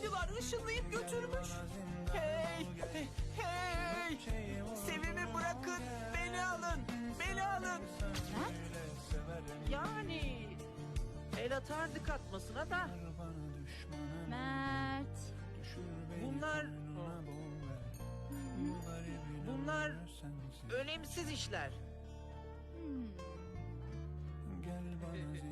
uzaylılar ışınlayıp götürmüş. Hey, hey, Sevim'i bırakın, beni alın, beni alın. Yani el atardık atmasına da Mert. bunlar bunlar önemsiz işler. Hmm. Gel bana